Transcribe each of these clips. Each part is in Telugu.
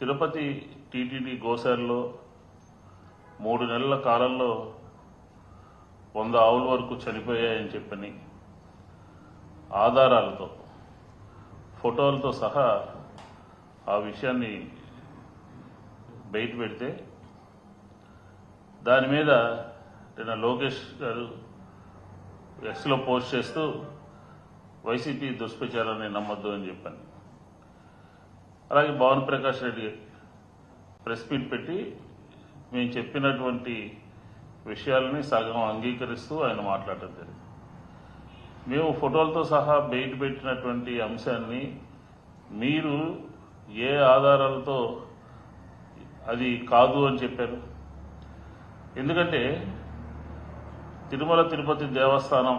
తిరుపతి టీటీడీ గోశాలలో మూడు నెలల కాలంలో వంద ఆవుల వరకు చనిపోయాయని చెప్పని ఆధారాలతో ఫోటోలతో సహా ఆ విషయాన్ని బయట పెడితే దాని మీద నిన్న లోకేష్ గారు ఎక్స్లో పోస్ట్ చేస్తూ వైసీపీ దుష్ప్రచారాన్ని నమ్మొద్దు అని చెప్పాను. అలాగే భవన్ ప్రకాష్ రెడ్డి ప్రెస్ మీట్ పెట్టి మేము చెప్పినటువంటి విషయాలని సగం అంగీకరిస్తూ ఆయన మాట్లాడటం జరిగింది. మేము ఫోటోలతో సహా బయట పెట్టినటువంటి అంశాన్ని మీరు ఏ ఆధారాలతో అది కాదు అని చెప్పారు. ఎందుకంటే తిరుమల తిరుపతి దేవస్థానం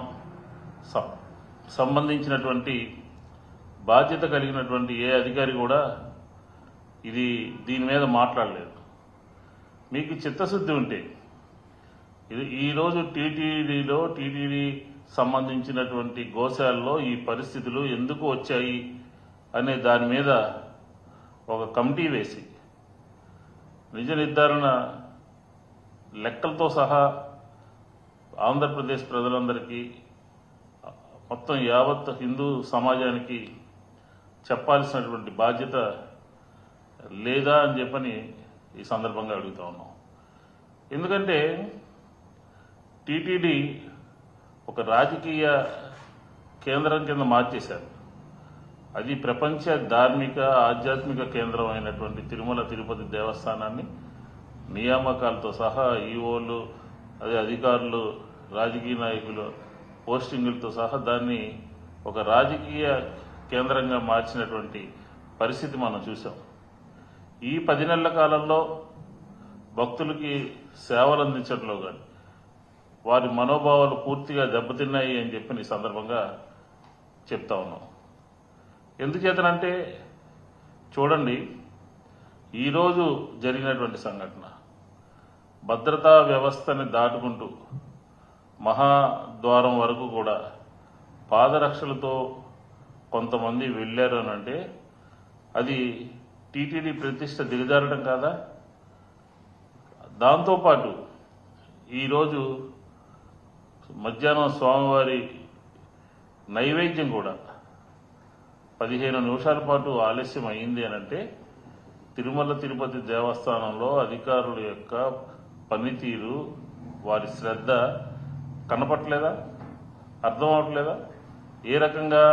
సంబంధించినటువంటి బాధ్యత కలిగినటువంటి ఏ అధికారి కూడా ఇది దీని మీద మాట్లాడలేదు. మీకు చిత్తశుద్ధి ఉంటే ఇది ఈరోజు టీటీడీలో టీటీడీ సంబంధించినటువంటి గోశాలలో ఈ పరిస్థితులు ఎందుకు వచ్చాయి అనే దాని మీద ఒక కమిటీ వేసి నిజ నిర్ధారణ లెక్కలతో సహా ఆంధ్రప్రదేశ్ ప్రజలందరికీ మొత్తం యావత్ హిందూ సమాజానికి చెప్పాల్సినటువంటి బాధ్యత లేదా అని చెప్పని ఈ సందర్భంగా అడుగుతా ఉన్నాం. ఎందుకంటే టీటీడీ ఒక రాజకీయ కేంద్రం కింద మార్చేశారు. అది ప్రపంచ ధార్మిక ఆధ్యాత్మిక కేంద్రం అయినటువంటి తిరుమల తిరుపతి దేవస్థానాన్ని నియామకాలతో సహా ఈఓలు అదే అధికారులు రాజకీయ నాయకులు పోస్టింగులతో సహా దాన్ని ఒక రాజకీయ కేంద్రంగా మార్చినటువంటి పరిస్థితి మనం చూసాం ఈ పది నెలల కాలంలో భక్తులకి సేవలు అందించడంలో కానీ వారి మనోభావాలు పూర్తిగా దెబ్బతిన్నాయి అని చెప్పి ఈ సందర్భంగా చెప్తా ఉన్నాం. ఎందుచేతనంటే చూడండి ఈరోజు జరిగినటువంటి సంఘటన. భద్రతా వ్యవస్థని దాటుకుంటూ మహాద్వారం వరకు కూడా పాదరక్షలతో కొంతమంది వెళ్ళారు అని అంటే అది టీటీడీ ప్రతిష్ట దిగజారడం కాదా? దాంతోపాటు ఈరోజు మధ్యాహ్నం స్వామివారి నైవేద్యం కూడా పదిహేను నిమిషాల పాటు ఆలస్యం అయింది అని అంటే తిరుమల తిరుపతి దేవస్థానంలో అధికారుల యొక్క పనితీరు వారి శ్రద్ధ కనపట్లేదా అర్థం అవట్లేదా? ఏ రకంగా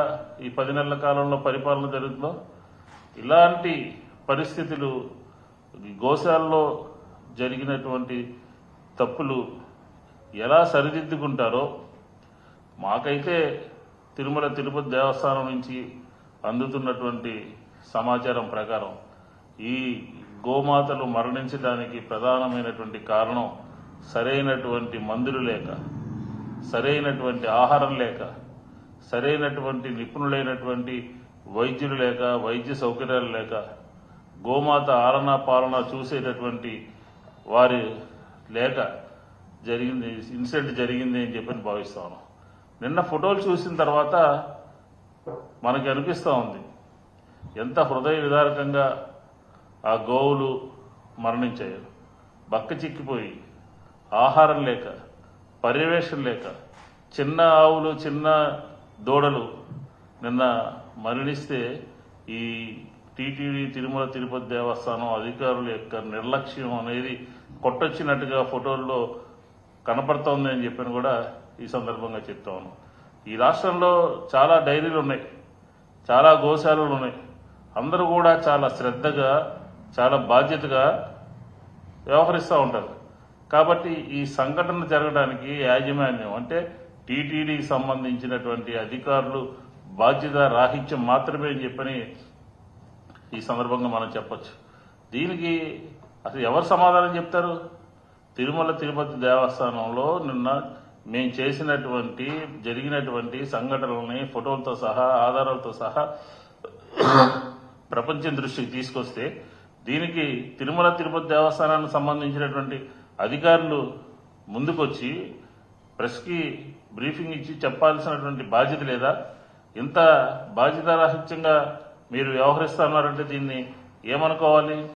ఈ పది నెలల కాలంలో పరిపాలన జరుగుతుందో ఇలాంటి పరిస్థితులు ఈ గోశాలలో జరిగినటువంటి తప్పులు ఎలా సరిదిద్దుకుంటారో మాకైతే తిరుమల తిరుపతి దేవస్థానం నుంచి అందుతున్నటువంటి సమాచారం ప్రకారం ఈ గోమాతలు మరణించడానికి ప్రధానమైనటువంటి కారణం సరైనటువంటి మందులు లేక సరైనటువంటి ఆహారం లేక సరైనటువంటి నిపుణులైనటువంటి వైద్యులు లేక వైద్య సౌకర్యాలు లేక గోమాత ఆలన పాలన చూసేటటువంటి వారి లేక జరిగింది ఇన్సిడెంట్ జరిగింది అని చెప్పని భావిస్తాను నిన్న ఫోటోలు చూసిన తర్వాత మనకి అనిపిస్తూ ఉంది ఎంత హృదయ విదారకంగా ఆ గోవులు మరణించాయి. బక్క చిక్కిపోయి ఆహారం లేక పర్యవేక్షణ లేక చిన్న ఆవులు చిన్న దూడలు నిన్న మరణిస్తే ఈ టీటీడీ తిరుమల తిరుపతి దేవస్థానం అధికారుల యొక్క నిర్లక్ష్యం అనేది కొట్టొచ్చినట్టుగా ఫోటోల్లో కనపడుతోంది అని చెప్పని కూడా ఈ సందర్భంగా చెప్తా ఈ రాష్ట్రంలో చాలా డైరీలు ఉన్నాయి. చాలా గోశాలలు ఉన్నాయి. అందరూ కూడా చాలా శ్రద్ధగా చాలా బాధ్యతగా వ్యవహరిస్తూ ఉంటారు. కాబట్టి ఈ సంఘటన జరగడానికి యాజమాన్యం అంటే టీటీడీకి సంబంధించినటువంటి అధికారులు బాధ్యత రాహిత్యం మాత్రమే అని చెప్పని ఈ సందర్భంగా మనం చెప్పచ్చు. దీనికి అసలు ఎవరు సమాధానం చెప్తారు? తిరుమల తిరుపతి దేవస్థానంలో నిన్న మేము చేసినటువంటి జరిగినటువంటి సంఘటనల్ని ఫోటోలతో సహా ఆధారాలతో సహా ప్రపంచం దృష్టికి తీసుకొస్తే దీనికి తిరుమల తిరుపతి దేవస్థానానికి సంబంధించినటువంటి అధికారులు ముందుకొచ్చి ప్రెస్కి బ్రీఫింగ్ ఇచ్చి చెప్పాల్సినటువంటి బాధ్యత లేదా? ఇంత బాధ్యతారాహిత్యంగా మీరు వ్యవహరిస్తున్నారంటే దీన్ని ఏమనుకోవాలి?